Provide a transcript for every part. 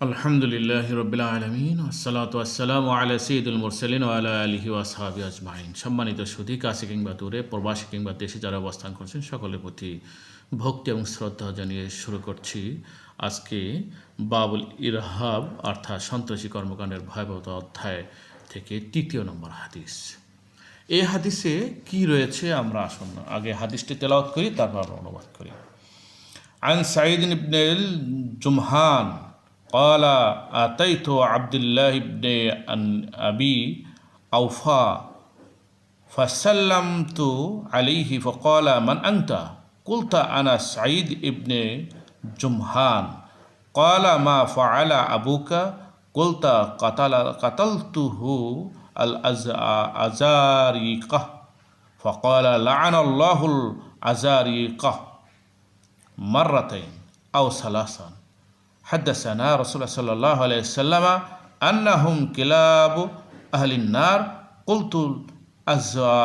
আলহামদুলিল্লাহ রবিল্লা আলমিন আসসালাতাম আলা সঈদুল মুরসলিন আলা আলহি আসহাবি আজমাইন। সম্মানিত সুধী কাশি কিংবা দূরে, প্রবাসী কিংবা দেশে যারা অবস্থান করছেন, সকলের প্রতি ভক্তি এবং শ্রদ্ধা জানিয়ে শুরু করছি আজকে বাবুল ইরহাব, অর্থাৎ সন্ত্রাসী কর্মকাণ্ডের ভয়াবহতা অধ্যায় থেকে তৃতীয় নম্বর হাদিস। এই হাদিসে কি রয়েছে আমরা আসুন আগে হাদিসটি তেলাওয়াত করি, তারপর আমরা অনুবাদ করি। আন সাইদ ইবনেল জুমহান قال أتيت عبد الله بن أبي أوفى فسلمت عليه فقال من أنت؟ قلت أنا سعيد بن جمهان. قال ما فعل أبوك؟ قلت قتل قتلته الأزاريقة فقال لعن الله الأزاريقة مرتين أو ثلاثا. হাদ্দাসানা রসুল্লাহ সাল্লাহ আলাইসাল্লামা আন্নাহুম কিলাবু আহলিনার কুলতুল আজা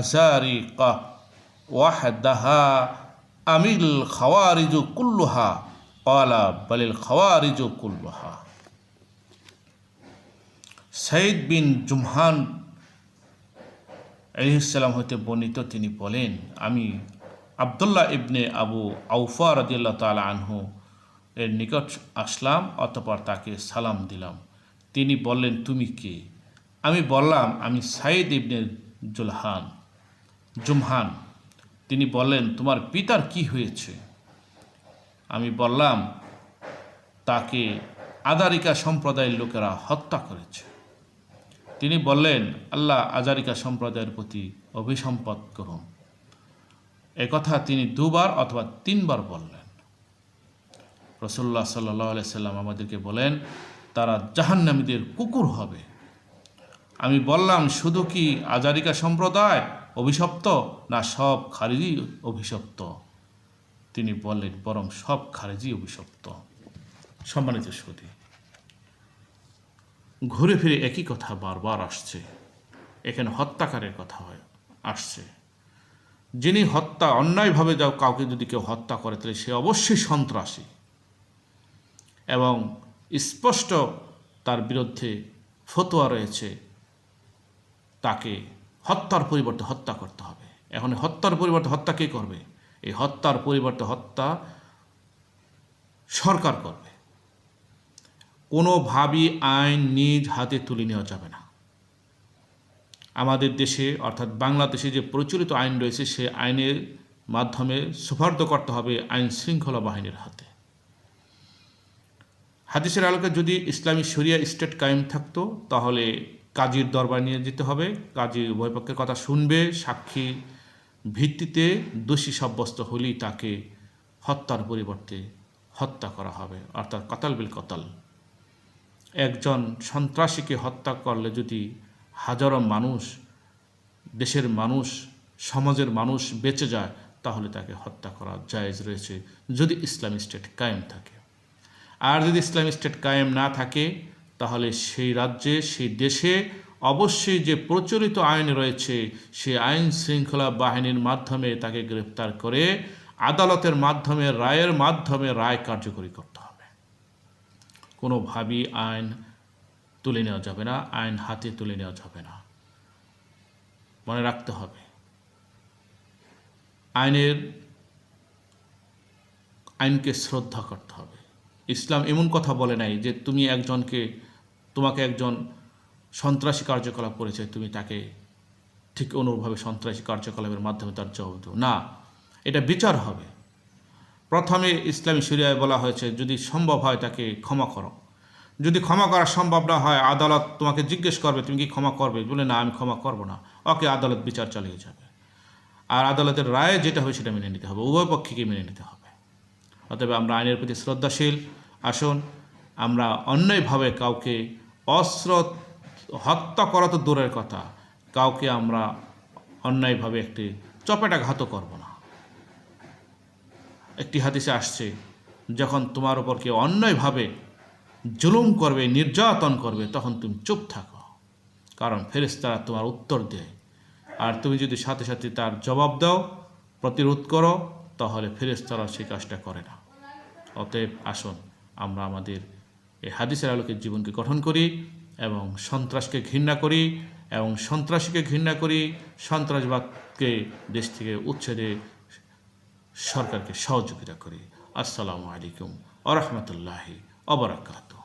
আজারি কাহ ওয়াহদাহা আমিল খাওয়ারিজু কুল্লুহা কলা বলিল খাওয়ারিজু কুল্লুহা সঈদ বিন জুমহান আলিহাল্লাম হতে বর্ণিত তিনি বলেন, আমি আবদুল্লাহ ইবনে আবু আউফা রদিল্লা তাল আনহু এর নিকট আসলাম, অতপর তাকে সালাম দিলাম। তিনি বললেন, তুমি কে? আমি বললাম, আমি সাইদ ইবনে জুলহান, জুমহান। তিনি বললেন, তোমার পিতার কি হয়েছে? আমি বললাম, তাকে আদারিকা সম্প্রদায়ের লোকেরা হত্যা করেছে। তিনি বললেন, আল্লাহ আজারিকা সম্প্রদায়ের প্রতি অভিসম্পদ করুন। একথা তিনি দুবার অথবা তিনবার বললেন। রসল্লাহ সাল্লাহ সাল্লাম আমাদেরকে বলেন, তারা জাহান্নামীদের কুকুর হবে। আমি বললাম, শুধু কি আজারিকা সম্প্রদায় অভিশপ্ত না সব খারিজি অভিশপ্ত? তিনি বললেন, বরং সব খারিজি অভিশপ্ত। সম্মানিত সুদী ঘুরে ফিরে একই কথা বারবার আসছে। এখানে হত্যাকারের কথা হয়, আসছে। যিনি হত্যা, অন্যায়ভাবে যাও কাউকে যদি কেউ হত্যা করে, তাহলে সে অবশ্যই সন্ত্রাসী। এবং স্পষ্ট তার বিরুদ্ধে ফতোয়া রয়েছে। তাকে হত্যার পরিবর্তে হত্যা করতে হবে। এখন হত্যার পরিবর্তে হত্যা কে করবে? এই হত্যার পরিবর্তে হত্যা সরকার করবে। কোনোভাবেই আইন নিজ হাতে তুলে নেওয়া যাবে না। আমাদের দেশে অর্থাৎ বাংলাদেশে যে প্রচলিত আইন রয়েছে, সে আইনের মাধ্যমে সুপার্দ করতে হবে আইন শৃঙ্খলা বাহিনীর হাতে। হাদিসের আলোকে যদি ইসলামী শরিয়া স্টেট কায়েম থাকতো, তাহলে কাজীর দরবার নিয়ে যেতে হবে। কাজী উভয়পক্ষের কথা শুনবে, সাক্ষী ভিত্তিতে দোষী সাব্যস্ত হলেই তাকে হত্যার পরিবর্তে হত্যা করা হবে, অর্থাৎ কাতাল বিল কতাল। একজন সন্ত্রাসীকে হত্যা করলে যদি হাজারো মানুষ, দেশের মানুষ, সমাজের মানুষ বেঁচে যায়, তাহলে তাকে হত্যা করা জায়েজ রয়েছে, যদি ইসলামী স্টেট কায়েম থাকে। আর যদি ইসলামী স্টেট কায়েম না থাকে, তাহলে সেই রাজ্যে, সেই দেশে অবশ্যই যে প্রচলিত আইন রয়েছে সেই আইন শৃঙ্খলা বাহিনীর মাধ্যমে তাকে গ্রেপ্তার করে আদালতের মাধ্যমে, রায়ের মাধ্যমে রায় কার্যকরী করতে হবে। কোনোভাবেই আইন তুলে নেওয়া যাবে না, আইন হাতে তুলে নেওয়া যাবে না। মনে রাখতে হবে, আইনের, আইনকে শ্রদ্ধা করতে হবে। ইসলাম এমন কথা বলে নাই যে তুমি একজনকে, তোমাকে একজন সন্ত্রাসী কার্যকলাপ করেছে, তুমি তাকে ঠিক অনুভাবে সন্ত্রাসী কার্যকলাপের মাধ্যমে তার জবাব দেও। না, এটা বিচার হবে। প্রথমে ইসলামী শরিয়ায় বলা হয়েছে, যদি সম্ভব হয় তাকে ক্ষমা করো। যদি ক্ষমা করা সম্ভব না হয়, আদালত তোমাকে জিজ্ঞেস করবে, তুমি কি ক্ষমা করবে? বলে, না, আমি ক্ষমা করব না। ওকে, আদালত বিচার চালিয়ে যাবে। আর আদালতের রায় যেটা হবে সেটা মেনে নিতে হবে, উভয় পক্ষকে মেনে নিতে হবে। অতএব আমরা আইনের প্রতি শ্রদ্ধাশীল। আসুন, আমরা অন্যায়ভাবে কাউকে অস্ত্র হত্যা করা তো দূরের কথা, কাউকে আমরা অন্যায়ভাবে একটি চপেটাঘাত করব না। একটি হাদিসে আসছে, যখন তোমার উপর কেউ অন্যায়ভাবে জুলুম করবে, নির্যাতন করবে, তখন তুমি চুপ থাকো। কারণ ফেরেস্তারা তোমার উত্তর দেয়। আর তুমি যদি সাথে সাথে তার জবাব দাও, প্রতিরোধ করো, তাহলে ফেরেস্তারা সেই কাজটা করে না। অতএব আসুন, আমরা আমাদের এই হাদিসের আলোকে জীবনকে গঠন করি এবং সন্ত্রাসকে ঘৃণা করি এবং সন্ত্রাসীকে ঘৃণা করি, সন্ত্রাসবাদকে দেশ থেকে উচ্ছেদে সরকারকে সহযোগিতা করি। আসসালামু আলাইকুম আ রহমতুল্লাহি অবরাকাতু